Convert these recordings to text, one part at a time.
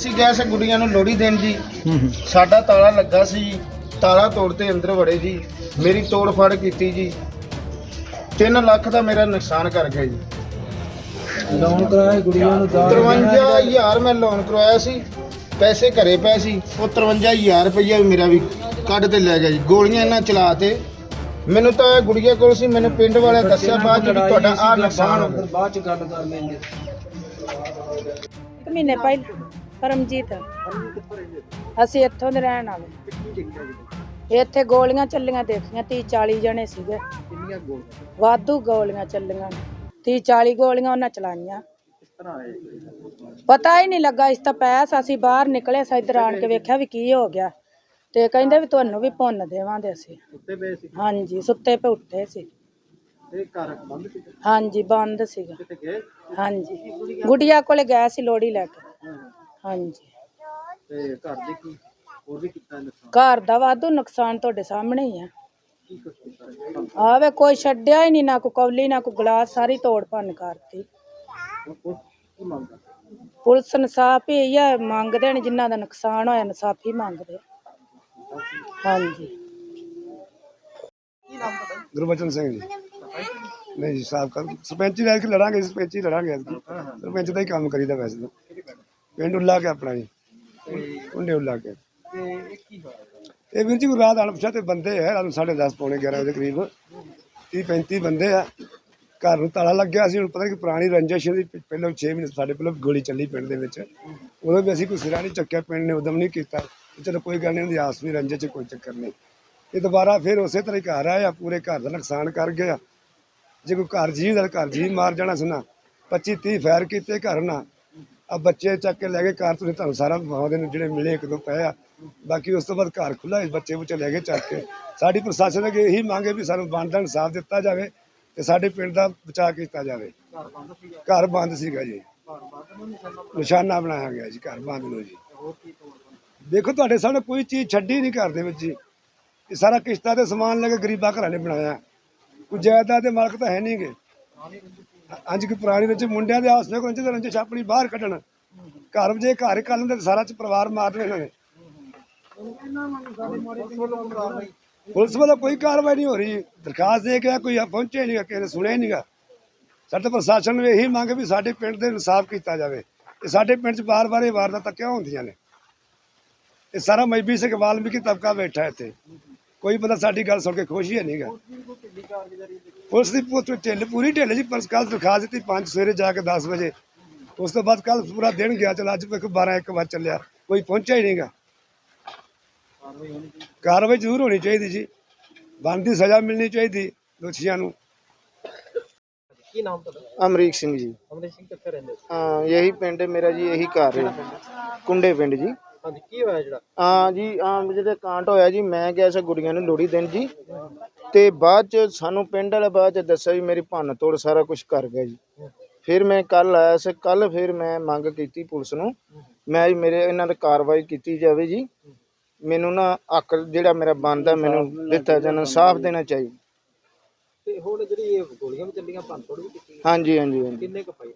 ਅਸੀਂ ਗਏ ਸੀ ਗੁੱਡੀਆਂ ਨੂੰ ਲੋਹੜੀ ਦੇਣ ਜੀ। ਸਾਡਾ ਤਾਲਾ ਲੱਗਾ ਸੀ ਜੀ ਤਾਲਾ ਤੋੜ ਤੇ ਅੰਦਰ ਵੜੇ ਜੀ। ਮੇਰੀ ਤੋੜ ਫੜ ਕੀਤੀ ਜੀ। 3 ਲੱਖ ਦਾ ਮੇਰਾ ਨੁਕਸਾਨ ਕਰ ਗਿਆ ਜੀ। ਲੋਨ ਕਰਾਇਆ ਗੁੜੀਆਂ ਨੂੰ 53000 ਮੈਂ ਲੋਨ ਕਰਵਾਇਆ ਸੀ ਪੈਸੇ ਘਰੇ ਪਏ ਸੀ ਉਹ 53000 ਰੁਪਈਆ ਵੀ ਮੇਰਾ ਵੀ ਕੱਢ ਤੇ ਲੈ ਗਿਆ ਜੀ। ਗੋਲੀਆਂ ਇਹਨਾਂ ਚਲਾ ਤੇ। ਮੈਨੂੰ ਤਾਂ ਇਹ ਗੁੜੀਆ ਕੋਲ ਸੀ ਮੈਨੂੰ ਪਿੰਡ ਵਾਲਿਆਂ ਦੱਸਿਆ ਬਾਅਦ ਜਿਹੜੀ ਤੁਹਾਡਾ ਆ ਨੁਕਸਾਨ ਹੋ ਗਿਆ। ਬਾਅਦ ਚ ਗੱਲ ਕਰ ਲੈਂਦੇ। ਇੱਕ ਮਹੀਨੇ ਪਹਿਲਾਂ ਪਰਮਜੀਤ। ਅਸੀਂ ਇੱਥੋਂ ਦੇ ਰਹਿਣ ਵਾਲੇ। ਇੱਥੇ ਗੋਲੀਆਂ ਚੱਲੀਆਂ ਦੇਖੀਆਂ 30 40 ਜਣੇ ਸੀਗੇ। ਵਾਧੂ ਗੋਲੀਆਂ ਚੱਲੀਆਂ। 30 40 ਗੋਲੀਆਂ ਉਹਨਾਂ ਚਲਾਈਆਂ। ਪਤਾ ਹੀ ਨਹੀਂ ਲੱਗਾ ਇਸ ਤਾਂ ਪੈਸ ਅਸੀਂ ਬਾਹਰ ਨਿਕਲੇ ਸਾਂ ਇੱਧਰ ਆਣ ਕੇ ਵੇਖਿਆ ਵੀ ਕੀ ਹੋ ਗਿਆ। ਤੇ ਕਹਿੰਦੇ ਵੀ ਤੁਹਾਨੂੰ ਵੀ ਪੁੰਨ ਦੇਵਾਂਗੇ ਅਸੀਂ। ਉੱਤੇ ਪਏ ਸੀ। ਹਾਂਜੀ ਸੁੱਤੇ ਪਏ ਉੱਠੇ ਸੀ। ਤੇ ਘਰ ਬੰਦ ਸੀ? ਹਾਂਜੀ ਬੰਦ ਸੀਗਾ। ਕਿਤੇ ਗਏ? ਹਾਂਜੀ। ਗੁੜੀਆ ਕੋਲੇ ਗਏ ਸੀ ਲੋੜੀ ਲੈ ਕੇ। ਹਾਂਜੀ। ਤੇ ਘਰ ਦੇ ਕੀ ਹੋਰ ਵੀ ਕੀਤਾ ਨੁਕਸਾਨ? ਘਰ ਦਾ ਵਾਧੂ ਨੁਕਸਾਨ ਤੁਹਾਡੇ ਸਾਹਮਣੇ ਹੀ ਆ। ਕੀ ਕੁਛ ਕੀਤਾ ਆਵੇ ਕੋਈ ਛੱਡਿਆ ਹੀ ਨਹੀਂ ਨਾ ਕੋਈ ਕੌਲੀ ਨਾ ਕੋਈ ਗਲਾਸ ਸਾਰੀ ਤੋੜ ਭੰਨ ਕਰਤੀ। ਹੁਣ ਪੁਲਿਸ ਕੀ ਮੰਗਦਾ? ਪੁਲਿਸ ਇਨਸਾਫ ਹੀ ਆ ਮੰਗਦੇ ਨੇ ਜਿਨ੍ਹਾਂ ਦਾ ਨੁਕਸਾਨ ਹੋਇਆ ਇਨਸਾਫ ਹੀ ਮੰਗਦੇ। ਹਾਂਜੀ। ਗੁਰਬਚਨ ਸਿੰਘ ਜੀ। ਨਹੀਂ ਜੀ ਸਾਹਿਬ ਕਰ ਸਰਪੰਚੀ ਲੈ ਕੇ ਲੜਾਂਗੇ ਸਰਪੰਚੀ ਲੜਾਂਗੇ ਐਤਕੀ। ਸਰਪੰਚ ਦਾ ਹੀ ਕੰਮ ਕਰੀਦਾ ਵੈਸੇ ਤਾਂ। ਪਿੰਡ ਉੱਲਾ ਕੇ ਆਪਣਾ ਜੀ। ਕੁੰਡੇ ਉੱਲਾ ਕੇ। ਤੇ ਇਹ ਕੀ ਹੋਇਆ? ਇਹ ਵੀਰ ਜੀ ਕੋਈ ਰਾਤ ਅਣਪਛਾਤੇ ਤੇ ਬੰਦੇ ਹੈ ਰਾਤ ਨੂੰ 10:30 ਪੌਣੇ 11 ਵਜੇ ਕਰੀਬ। 30 35 ਬੰਦੇ ਆ। ਘਰ ਨੂੰ ਤਾਲਾ ਲੱਗਿਆ ਸੀ ਹੁਣ ਪਤਾ ਨਹੀਂ ਪੁਰਾਣੀ ਰੰਜਿਸ਼ ਦੀ ਪਹਿਲਾਂ 6 ਮਹੀਨੇ ਸਾਡੇ ਪਹਿਲਾਂ ਗੋਲੀ ਚੱਲੀ ਪਿੰਡ ਦੇ ਵਿੱਚ। ਉਦੋਂ ਵੀ ਅਸੀਂ ਕੋਈ ਸਿਰਾ ਨਹੀਂ ਚੱਕਿਆ ਪਿੰਡ ਨੇ ਉਦਮ ਨਹੀਂ ਕੀਤਾ। ਚਲੋ ਕੋਈ ਗੱਲ ਨਹੀਂ ਉਹਦੀ ਆਸ ਵੀ ਰੰਜਿਸ਼ 'ਚ ਕੋਈ ਚੱਕਰ ਨਹੀਂ। ਇਹ ਦੁਬਾਰਾ ਫਿਰ ਉਸੇ ਤਰ੍ਹਾਂ ਹੀ ਘਰ ਆਇਆ ਪੂਰੇ ਘਰ ਦਾ ਨੁਕਸਾਨ ਕਰ ਗਿਆ। ਜੇ ਕੋਈ ਘਰ ਜੀ ਦਾ ਘਰ ਜੀ ਮਾਰ ਜਾਣਾ ਸੀ ਨਾ 25 30 ਫਾਇਰ ਕੀਤੇ ਘਰ ਨਾ। ਆ ਬੱਚੇ ਚੱਕ ਕੇ ਲੈ ਗਏ ਕਾਰ ਤੁਸੀਂ ਤੁਹਾਨੂੰ ਸਾਰਾ ਵਿਖਾਉਂਦੇ ਨੇ ਜਿਹੜੇ ਮਿਲੇ ਇੱਕ ਦੋ ਪਏ ਆ। ਬਾਕੀ ਉਸ ਤੋਂ ਬਾਅਦ ਘਰ ਖੁੱਲਾ ਬੱਚੇ ਬੁੱਚੇ ਲੈ ਗਏ ਚੱਕ ਕੇ। ਸਾਡੀ ਪ੍ਰਸ਼ਾਸਨ ਅੱਗੇ ਇਹੀ ਮੰਗ ਹੈ ਵੀ ਸਾਨੂੰ ਬਣਦਾ ਇਨਸਾਫ ਦਿੱਤਾ ਜਾਵੇ ਤੇ ਸਾਡੇ ਪਿੰਡ ਦਾ ਬਚਾਅ ਕੀਤਾ ਜਾਵੇ। ਘਰ ਬੰਦ ਸੀਗਾ ਜੀ। ਨਿਸ਼ਾਨਾ ਬਣਾਇਆ ਗਿਆ ਜੀ, ਘਰ ਬੰਦ ਨੂੰ ਜੀ। ਦੇਖੋ ਤੁਹਾਡੇ ਸਾਹਮਣੇ ਕੋਈ ਚੀਜ਼ ਛੱਡੀ ਨਹੀਂ ਘਰ ਦੇ ਵਿੱਚ ਜੀ। ਇਹ ਸਾਰਾ ਕਿਸ਼ਤਾਂ ਤੇ ਸਮਾਨ ਲੈ ਕੇ ਗਰੀਬਾਂ ਘਰਾਂ ਨੇ ਬਣਾਇਆ। ਕੋਈ ਜਾਇਦਾਦ ਦੇ ਮਾਲਕ ਤਾਂ ਹੈ ਨਹੀਂਗੇ ਅੱਜ ਕੋਈ ਪੁਰਾਣੀ ਵਿੱਚ ਮੁੰਡਿਆਂ ਦੇ ਆਸ ਕੋਈ ਰੰਜੇ ਰੰਜੇ ਛਾਪਣੀ ਬਾਹਰ ਕੱਢਣ। ਘਰ ਜੇ ਘਰ ਹੀ ਕਰ ਸਾਰਾ ਚ ਪਰਿਵਾਰ ਮਾਰ ਦੇਣਾ ਨੇ ਪੁਲਿਸ ਵੱਲੋਂ ਕੋਈ ਕਾਰਵਾਈ ਨਹੀਂ ਹੋ ਰਹੀ। ਦਰਖਾਸਤ ਦੇ ਕੇ ਕੋਈ ਪਹੁੰਚੇ ਨਹੀਂ ਕਿਸੇ ਨੇ ਸੁਣਿਆ ਨਹੀਂਗਾ ਸਾਡੇ ਪ੍ਰਸ਼ਾਸਨ ਨੂੰ ਇਹੀ ਮੰਗ ਵੀ ਸਾਡੇ ਪਿੰਡ ਦੇ ਇਨਸਾਫ ਕੀਤਾ ਜਾਵੇ। ਇਹ ਸਾਡੇ ਪਿੰਡ 'ਚ ਬਾਰ-ਬਾਰ ਇਹ ਵਾਰਦਾਤਾਂ ਕਿਉਂ ਹੁੰਦੀਆਂ ਨੇ? ਇਹ ਸਾਰਾ ਮਜਬੀ ਸਿੰਘ ਵਾਲਮੀਕੀ ਤਬਕਾ ਬੈਠਾ ਇੱਥੇ। ਕੋਈ ਬੰਦਾ ਸਾਡੀ ਗੱਲ ਸੁਣ ਕੇ ਖੁਸ਼ ਹੀ ਨਹੀਂਗਾ ਪੁਲਿਸ ਦੀ ਪੁੱਤ ਢਿੱਲ ਪੂਰੀ ਢਿੱਲ ਜੀ ਪਰ ਕੱਲ ਦਿਖਾ ਦਿੱਤੀ 5 ਸਵੇਰੇ ਜਾ ਕੇ 10 ਵਜੇ। ਉਸ ਤੋਂ ਬਾਅਦ ਕੱਲ ਪੂਰਾ ਦਿਨ ਗਿਆ ਚਲ ਅੱਜ ਵੇਖੋ 12 1 ਵਜੇ ਚੱਲਿਆ ਕੋਈ ਪਹੁੰਚਿਆ ਹੀ ਨਹੀਂਗਾ ਕਾਰਵਾਈ ਜ਼ਰੂਰ ਹੋਣੀ ਚਾਹੀਦੀ ਜੀ। ਬਣਦੀ ਸਜ਼ਾ ਮਿਲਣੀ ਚਾਹੀਦੀ ਦੋਸ਼ੀਆਂ ਨੂੰ। ਕੀ ਨਾਮ ਤੁਹਾਡਾ? ਅਮਰੀਕ ਸਿੰਘ ਜੀ। ਅਮਰੀਕ ਸਿੰਘ ਕਿੱਥੇ ਰਹਿੰਦੇ ਹਾਂ? ਇਹੀ ਪਿੰਡ ਮੇਰਾ ਜੀ ਇਹੀ ਘਰ ਹੈ। ਕੁੰਡੇ ਪਿੰਡ ਜੀ। ਹਾਂਜੀ, ਕੀ ਹੋਇਆ ਜਿਹੜਾ? ਹਾਂ ਜੀ ਹਾਂ ਜਿਹਦੇ ਕਾਂਟ ਹੋਇਆ ਜੀ, ਮੈਂ ਗਿਆ ਸੀ ਗੁੜੀਆਂ ਨੂੰ ਲੋੜੀ ਦੇਣ ਜੀ। ਤੇ ਬਾਅਦ ਚ ਸਾਨੂੰ ਪਿੰਡ ਵਾਲੇ ਬਾਅਦ ਚ ਦੱਸਿਆ ਵੀ ਮੇਰੀ ਭੰਨ ਤੋੜ ਸਾਰਾ ਕੁਝ ਕਰ ਗਿਆ ਜੀ। ਫਿਰ ਮੈਂ ਕੱਲ ਆਇਆ ਸੀ ਕੱਲ ਫਿਰ ਮੈਂ ਮੰਗ ਕੀਤੀ ਪੁਲਿਸ ਨੂੰ। ਮੈਂ ਜੀ ਮੇਰੇ ਇਹਨਾਂ ਤੇ ਕਾਰਵਾਈ ਕੀਤੀ ਜਾਵੇ ਜੀ। ਮੈਨੂੰ ਨਾ ਹੱਕ ਜਿਹੜਾ ਮੇਰਾ ਬਣਦਾ ਮੈਨੂੰ ਦਿੱਤਾ ਜਾਣਾ ਸਾਫ਼ ਦੇਣਾ ਚਾਹੀਦਾ। ਤੇ ਹੁਣ ਜਿਹੜੀ ਇਹ ਗੋਲੀਆਂ ਵੀ ਚੱਲੀਆਂ ਭੰਨ ਤੋੜ ਵੀ ਕੀਤੀ ਹਾਂਜੀ ਹਾਂਜੀ ਹਾਂਜੀ। ਕਿੰਨੇ ਕੁ ਪਾਈ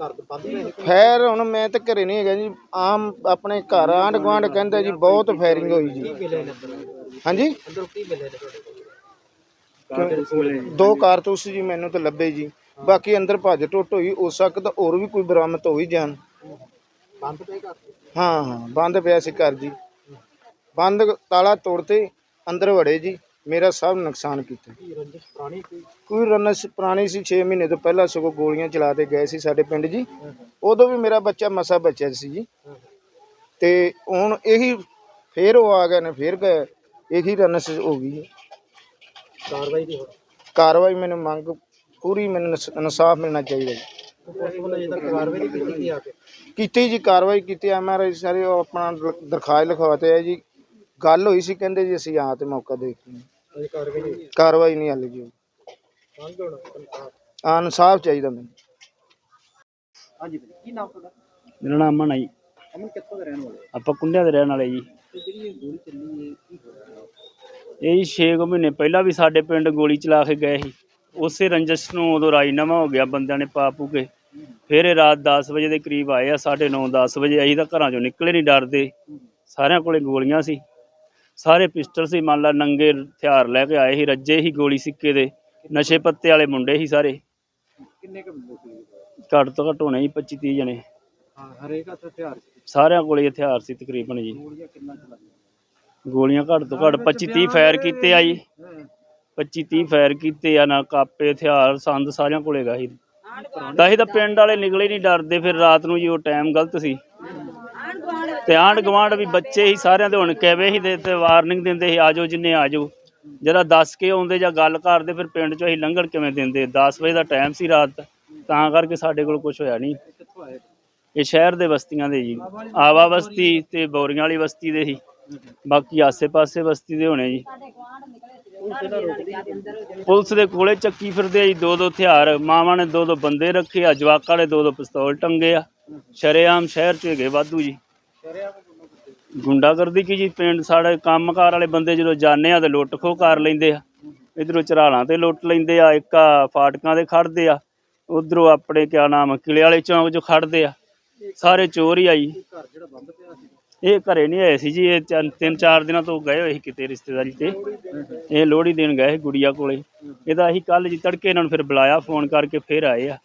ਘਰ ਦੇ ਬੰਦ ਨੇ ਖੈਰ ਹੁਣ ਮੈਂ ਤਾਂ ਘਰੇ ਨਹੀਂ ਹੈਗਾ ਜੀ। ਆਮ ਆਪਣੇ ਘਰ ਆਂਢ ਗੁਆਂਢ ਕਹਿੰਦੇ ਜੀ ਬਹੁਤ ਫਾਇਰਿੰਗ ਹੋਈ ਜੀ। ਮਿਲੇ ਨੇ? ਅੰਦਰ ਹਾਂਜੀ? ਅੰਦਰ ਕੀ ਮਿਲੇ ਨੇ? ਤੁਹਾਡੇ ਕੋਲ ਦੋ ਕਾਰਤੂਸ ਜੀ ਮੈਨੂੰ ਤਾਂ ਲੱਭੇ ਜੀ। ਬਾਕੀ ਅੰਦਰ ਭੱਜ ਟੁੱਟ ਹੋਈ ਹੋ ਸਕਦਾ ਹੋਰ ਵੀ ਕੋਈ ਬਰਾਮਦ ਹੋਈ ਜਾਣ। ਬੰਦ ਪਏ ਘਰ? ਹਾਂ ਹਾਂ ਬੰਦ ਪਿਆ ਸੀ ਘਰ ਜੀ। ਬੰਦ ਤਾਲਾ ਤੋੜਤੇ ਅੰਦਰ ਵੜੇ ਜੀ। ਮੇਰਾ ਸਭ ਨੁਕਸਾਨ ਕੀਤਾ। ਕੀ ਰੰਜਿਸ਼ ਪੁਰਾਣੀ ਕੋਈ ਕੋਈ ਰਨਸ ਪੁਰਾਣੀ ਸੀ 6 ਮਹੀਨੇ ਤੋਂ ਪਹਿਲਾਂ ਸਗੋਂ ਗੋਲੀਆਂ ਚਲਾ ਕੇ ਗਏ ਸੀ ਸਾਡੇ ਪਿੰਡ ਜੀ। ਉਦੋਂ ਵੀ ਮੇਰਾ ਬੱਚਾ ਮਸਾ ਬੱਚਾ ਸੀ ਜੀ। ਤੇ ਹੁਣ ਇਹੀ ਫੇਰ ਉਹ ਆ ਗਏ ਨੇ ਫੇਰ ਗਏ। ਇਹੀ ਰਨਸ ਹੋ ਗਈ ਹੈ। ਕਾਰਵਾਈ ਦੀ ਹੋਰ? ਕਾਰਵਾਈ ਮੈਨੂੰ ਮੰਗ ਪੂਰੀ ਮੈਨੂੰ ਇਨਸ- ਇਨਸਾਫ ਮਿਲਣਾ ਚਾਹੀਦਾ ਜੀ। ਪੁਲਿਸ ਵੱਲੋਂ ਕਾਰਵਾਈ ਨਹੀਂ ਕੀਤੀ ਗਈ ਆ ਕੇ? ਕੀਤੀ ਜੀ ਕਾਰਵਾਈ ਕੀਤੀ। ਐਮਆਰਆਈ ਸਾਰੇ ਉਹ ਆਪਣਾ ਲ- ਦਰਖਾਸਤ ਲਿਖਵਾਤੇ ਆ ਜੀ। ਗੱਲ ਹੋਈ ਸੀ ਕਹਿੰਦੇ ਜੀ ਅਸੀਂ ਆ ਤੇ ਮੌਕਾ ਦੇਖ ਕਾਰਵਾਈ ਨਹੀਂ ਹੋਈ। ਕਾਰਵਾਈ ਨਹੀਂ ਹਾਲੇ ਜੀ। ਹੋਣਾ ਇਨਸਾਫ਼। ਚਾਹੀਦਾ ਮੈਨੂੰ। ਹਾਂਜੀ ਭਾਈ ਕੀ ਨਾਮ ਤੁਹਾਡਾ? ਮੇਰਾ ਨਾਮ ਅਮਨ ਹੈ ਜੀ। ਅਮਨ ਕਿੱਥੋਂ ਦੇ ਰਹਿਣ ਵਾਲੇ ਹੋ? ਆਪਾਂ ਕੁੰਡਿਆਂ ਦੇ ਰਹਿਣ ਵਾਲੇ ਜੀ। ਤੇ ਜਿਹੜੀ ਇਹ ਗੋਲੀ ਚੱਲੀ ਹੈ ਕੀ ਹੋਇਆ? ਇਹ ਜੀ 6 ਮਹੀਨੇ ਪਹਿਲਾਂ ਵੀ ਸਾਡੇ ਪਿੰਡ ਗੋਲੀ ਚਲਾ ਕੇ ਗਏ ਸੀ। ਉਸੇ ਰੰਜਸ ਨੂੰ ਉਦੋਂ ਰਾਜੀਨਾਮਾ ਹੋ ਗਿਆ ਬੰਦਿਆਂ ਨੇ ਪਾ ਪੂ ਕੇ। ਫਿਰ ਇਹ ਰਾਤ 10 ਵਜੇ ਦੇ ਕਰੀਬ ਆਏ ਆ 9:30 10 ਵਜੇ ਅਸੀਂ ਤਾਂ ਘਰਾਂ ਚੋਂ ਨਿਕਲੇ ਨਹੀਂ ਡਰਦੇ। ਸਾਰਿਆਂ ਕੋਲੇ ਗੋਲੀਆਂ ਸੀ। ਸਾਰੇ ਪਿਸਟਲ ਸੀ ਮੰਨ ਲਾ ਨੰਗੇ ਹਥਿਆਰ ਲੈ ਕੇ ਆਏ ਸੀ ਰੱਜੇ ਹੀ ਗੋਲੀ ਸਿੱਕੇ ਦੇ ਨਸ਼ੇ ਪੱਤੇ ਵਾਲੇ ਮੁੰਡੇ ਸੀ ਸਾਰੇ। ਕਿੰਨੇ ਕੁ ਘੱਟ ਤੋਂ ਘੱਟ ਹੋਣੇ ਸੀ 25 30 ਜਣੇ। ਹਾਂ ਹਰੇਕ ਹੱਥ ਹਥਿਆਰ ਸੀ। ਸਾਰਿਆਂ ਕੋਲੇ ਹਥਿਆਰ ਸੀ ਤਕਰੀਬਨ ਜੀ। ਗੋਲੀਆਂ ਕਿੰਨਾ ਚਲਾਈਆਂ ਗੋਲੀਆਂ ਘੱਟ ਤੋਂ ਘੱਟ 25 30 ਫਾਇਰ ਕੀਤੇ ਆ ਜੀ। 25 30 ਫਾਇਰ ਕੀਤੇ ਆ ਨਾ ਕਾਪੇ ਹਥਿਆਰ ਸੰਦ ਸਾਰਿਆਂ ਕੋਲੇ ਗਾ ਸੀ। ਤਾਂ ਹੀ ਤਾਂ ਪਿੰਡ ਵਾਲੇ ਨਿਕਲੇ ਨਹੀਂ ਡਰਦੇ ਫਿਰ ਰਾਤ ਨੂੰ ਜੀ ਉਹ ਟਾਈਮ ਗਲਤ ਸੀ। ਤੇ ਆਂਢ ਗੁਆਂਢ ਵੀ ਬੱਚੇ ਹੀ ਸਾਰਿਆਂ ਦੇ ਹੁਣ ਕਹਿਵੇ ਹੀ ਦੇ ਤੇ ਵਾਰਨਿੰਗ ਦਿੰਦੇ ਸੀ ਆਜੋ ਜਿੰਨੇ ਆਜੋ। ਜਿਹੜਾ ਦੱਸ ਕੇ ਆਉਂਦੇ ਜਾਂ ਗੱਲ ਕਰਦੇ ਫਿਰ ਪਿੰਡ ਚੋਂ ਅਸੀਂ ਲੰਘਣ ਕਿਵੇਂ ਦਿੰਦੇ? 10 ਵਜੇ ਦਾ ਟਾਈਮ ਸੀ ਰਾਤ ਦਾ, ਤਾਂ ਕਰਕੇ ਸਾਡੇ ਕੋਲ ਕੁਝ ਹੋਇਆ ਨਹੀਂ। ਇਹ ਸ਼ਹਿਰ ਦੇ ਬਸਤੀਆਂ ਦੇ ਜੀ ਆਵਾ ਬਸਤੀ ਤੇ ਬੋਰੀਆਂ ਵਾਲੀ ਬਸਤੀ ਦੇ ਹੀ ਬਾਕੀ ਆਸੇ-ਪਾਸੇ ਬਸਤੀ ਦੇ ਹੋਣੇ ਜੀ। ਪੁਲਿਸ ਦੇ ਕੋਲੇ ਚੱਕੀ ਫਿਰਦੇ ਆ ਜੀ ਦੋ ਦੋ ਹਥਿਆਰ ਮਾਵਾਂ ਨੇ ਦੋ ਦੋ ਬੰਦੇ ਰੱਖੇ ਆ ਜਵਾਕਾਂ ਨੇ ਦੋ ਦੋ ਪਿਸਤੌਲ ਟੰਗੇ ਆ। ਸ਼ਰੇਆਮ ਸ਼ਹਿਰ ਚ ਹੈਗੇ ਵਾਧੂ ਜੀ। ਗੁੰਡਾਗਰਦੀ ਕੀ ਜੀ? ਪਿੰਡ ਸਾਡੇ ਕੰਮਕਾਰ ਵਾਲੇ ਬੰਦੇ ਜਦੋਂ ਜਾਂਦੇ ਆ ਤੇ ਲੁੱਟ ਖੋਹ ਕਰ ਲੈਂਦੇ ਆ। ਇਧਰੋਂ ਚਰਾਲਾਂ ਤੇ ਲੁੱਟ ਲੈਂਦੇ ਆ ਇੱਕ ਆ ਫਾਟਕਾਂ ਦੇ ਖੜਦੇ ਆ ਉਧਰੋਂ ਆਪਣੇ ਕਿਆ ਨਾਮ ਕਿਲੇ ਵਾਲੇ ਚੌਂਕ 'ਚ ਖੜਦੇ ਆ। ਸਾਰੇ ਚੋਰ ਹੀ ਆ ਜੀ। ਘਰ ਜਿਹੜਾ ਬੰਦ ਪਿਆ ਸੀ ਇਹ ਘਰੇ ਨਹੀਂ ਆਏ ਸੀ ਜੀ ਇਹ ਤਿੰਨ ਚਾਰ ਦਿਨਾਂ ਤੋਂ ਗਏ ਹੋਏ ਸੀ ਕਿਤੇ ਰਿਸ਼ਤੇਦਾਰੀ ਤੇ। ਇਹ ਲੋਹੜੀ ਦੇਣ ਗਏ ਸੀ ਗੁੜੀਆ ਕੋਲੇ। ਇਹਦਾ ਅਸੀਂ ਕੱਲ ਜੀ ਤੜਕੇ ਇਹਨਾਂ ਨੂੰ ਫਿਰ ਬੁਲਾਇਆ ਫੋਨ ਕਰਕੇ ਫਿਰ ਆਏ ਆ।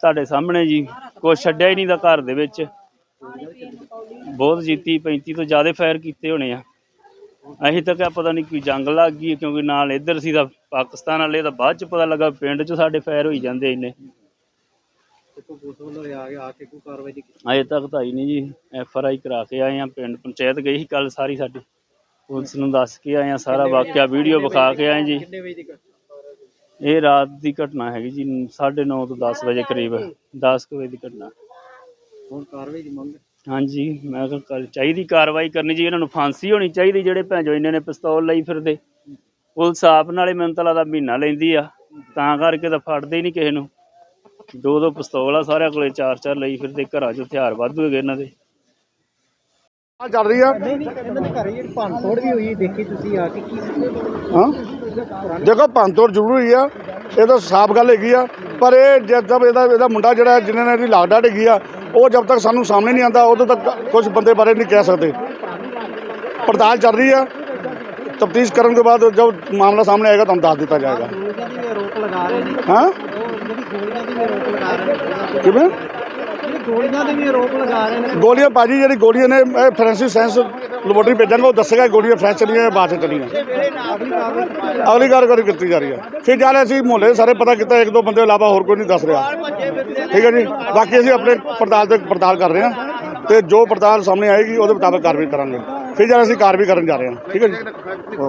ਤੁਹਾਡੇ ਸਾਹਮਣੇ ਜੀ ਕੁਛ ਛੱਡਿਆ ਹੀ ਨਹੀਂ ਦਾ ਘਰ ਦੇ ਵਿੱਚ। ਬਹੁਤ ਜੀਤੀ 35 ਤੋਂ ਜ਼ਿਆਦਾ ਫਾਇਰ ਕੀਤੇ ਹੋਣੇ ਆ। ਅਸੀਂ ਤਾਂ ਕਿਹਾ ਪਤਾ ਨਹੀਂ ਕੋਈ ਜੰਗ ਲੱਗ ਗਈ ਹੈ, ਕਿਉਂਕਿ ਨਾਲ ਇੱਧਰ ਸੀ ਤਾਂ ਪਾਕਿਸਤਾਨ ਵਾਲੇ ਤਾਂ ਬਾਅਦ ਚ ਪਤਾ ਲੱਗਾ ਪਿੰਡ ਚ ਸਾਡੇ ਫਾਇਰ ਹੋਈ ਜਾਂਦੇ ਇੰਨੇ। ਤੇ ਕੋਈ ਪੁਲਿਸ ਵੱਲੋਂ ਆ ਕੇ ਆ ਕੇ ਕੋਈ ਕਾਰਵਾਈ ਨਹੀਂ ਕੀਤੀ। ਅਜੇ ਤੱਕ ਤਾਂ ਆਈ ਨਹੀਂ ਜੀ। ਐਫ ਆਰ ਆਈ ਕਰਾ ਕੇ ਆਏ ਆ ਪਿੰਡ ਪੰਚਾਇਤ ਗਈ ਸੀ ਕੱਲ ਸਾਰੀ ਸਾਡੀ। ਪੁਲਿਸ ਨੂੰ ਦੱਸ ਕੇ ਆਏ ਆ ਸਾਰਾ ਵਾਕਿਆ ਵੀਡੀਓ ਵਿਖਾ ਕੇ ਆਏ ਜੀ। ਇਹ ਰਾਤ ਦੀ ਘਟਨਾ ਹੈਗੀ ਜੀ 9:30 ਤੋਂ 10 ਵਜੇ ਕਰੀਬ 10 ਕੁ ਵਜੇ ਦੀ ਘਟਨਾ। ਹੁਣ ਕਾਰਵਾਈ ਦੀ ਮੰਗ ਹਾਂਜੀ ਮੈਂ ਕਿਹਾ ਕੱਲ ਚਾਹੀਦੀ ਕਾਰਵਾਈ ਕਰਨੀ ਜੀ ਇਹਨਾਂ ਨੂੰ ਫਾਂਸੀ ਹੋਣੀ ਚਾਹੀਦੀ ਜਿਹੜੇ ਭੈਂਜੋ ਇੰਨੇ ਨੇ ਪਿਸਤੌਲ ਲਈ ਫਿਰਦੇ। ਪੁਲਿਸ ਆਪ ਨਾਲੇ ਮੈਨੂੰ ਤਾਂ ਲੱਗਦਾ ਮਹੀਨਾ ਲੈਂਦੀ ਆ ਤਾਂ ਕਰਕੇ ਤਾਂ ਫੜਦੇ ਹੀ ਨਹੀਂ ਕਿਸੇ ਨੂੰ। ਦੋ ਦੋ ਪਿਸਤੌਲ ਆ ਸਾਰਿਆਂ ਕੋਲੇ ਚਾਰ ਚਾਰ ਲਈ ਫਿਰਦੇ ਘਰਾਂ 'ਚ ਹਥਿਆਰ ਵਾਧੂ ਹੈਗੇ ਇਹਨਾਂ ਦੇ। ਆ ਚੱਲ ਰਹੀ ਆ। ਨਹੀਂ ਨਹੀਂ ਇਹਨਾਂ ਦੇ ਘਰੇ ਜਿਹੜੀ ਭੰਨ ਤੋੜ ਵੀ ਹੋਈ ਦੇਖੀ ਤੁਸੀਂ ਆ ਕੇ ਕੀ ਹਾਂ? ਦੇਖੋ ਭੰਨਤੋੜ ਜ਼ਰੂਰ ਹੋਈ ਆ। ਇਹ ਤਾਂ ਸਾਫ਼ ਗੱਲ ਹੈਗੀ ਆ। ਪਰ ਇਹ ਜਦ ਇਹਦਾ ਇਹਦਾ ਮੁੰਡਾ ਜਿਹੜਾ ਜਿਹਨੇ ਨੇ ਇਹਦੀ ਲਾਗਡਾ ਡਿੱਗੀ ਆ ਉਹ ਜਦ ਤੱਕ ਸਾਨੂੰ ਸਾਹਮਣੇ ਨਹੀਂ ਆਂਦਾ ਉਦੋਂ ਤੱਕ ਕੁਝ ਬੰਦੇ ਬਾਰੇ ਨਹੀਂ ਕਹਿ ਸਕਦੇ। ਪੜਤਾਲ ਚੱਲ ਰਹੀ ਆ। ਤਫਤੀਸ਼ ਕਰਨ ਦੇ ਬਾਅਦ ਜਦ ਮਾਮਲਾ ਸਾਹਮਣੇ ਆਏਗਾ ਤੁਹਾਨੂੰ ਦੱਸ ਦਿੱਤਾ ਜਾਏਗਾ। ਹਾਂ? ਉਹ ਜਿਹੜੀ ਗੋਲੀਆਂ ਦੀ ਵੀ ਆਰੋਪ ਲਗਾ ਰਹੇ ਨੇ ਕਿਵੇਂ? ਗੋਲੀਆਂ ਦੇ ਵੀ ਆਰੋਪ ਲਗਾ ਰਹੇ ਨੇ। ਗੋਲੀਆਂ ਬਾਜੀ ਜਿਹੜੀ ਗੋਲੀਆਂ ਨੇ, ਇਹ ਫੋਰੈਂਸਿਕ ਸਾਇੰਸ ਲੈਬੋਰਟਰੀ ਭੇਜਾਂਗਾ, ਉਹ ਦੱਸੇਗਾ ਗੋਲੀਆਂ ਫਰੈਸ਼ ਚਲੀਆਂ ਜਾਂ ਬਾਅਦ ਚ ਚਲੀਆਂ। ਅਗਲੀ ਕਾਰਵਾਈ ਕੀਤੀ ਜਾ ਰਹੀ ਹੈ। ਫਿਰ ਜਾਲੇ ਅਸੀਂ ਮੁਹੱਲੇ, ਸਾਰੇ ਪਤਾ ਕੀਤਾ, ਇੱਕ ਦੋ ਬੰਦੇ ਇਲਾਵਾ ਹੋਰ ਕੋਈ ਨਹੀਂ ਦੱਸ ਰਿਹਾ। ਠੀਕ ਹੈ ਜੀ? ਬਾਕੀ ਅਸੀਂ ਆਪਣੇ ਪੜਤਾਲ ਤੇ ਪੜਤਾਲ ਕਰ ਰਹੇ ਹਾਂ ਤੇ ਜੋ ਪੜਤਾਲ ਸਾਹਮਣੇ ਆਏਗੀ, ਉਹਦੇ ਮੁਤਾਬਕ ਕਾਰਵਾਈ ਕਰਾਂਗੇ। ਫਿਰ ਜਾਲੇ ਅਸੀਂ ਕਾਰਵਾਈ ਕਰਨ ਜਾ ਰਹੇ ਹਾਂ। ਠੀਕ ਹੈ ਜੀ?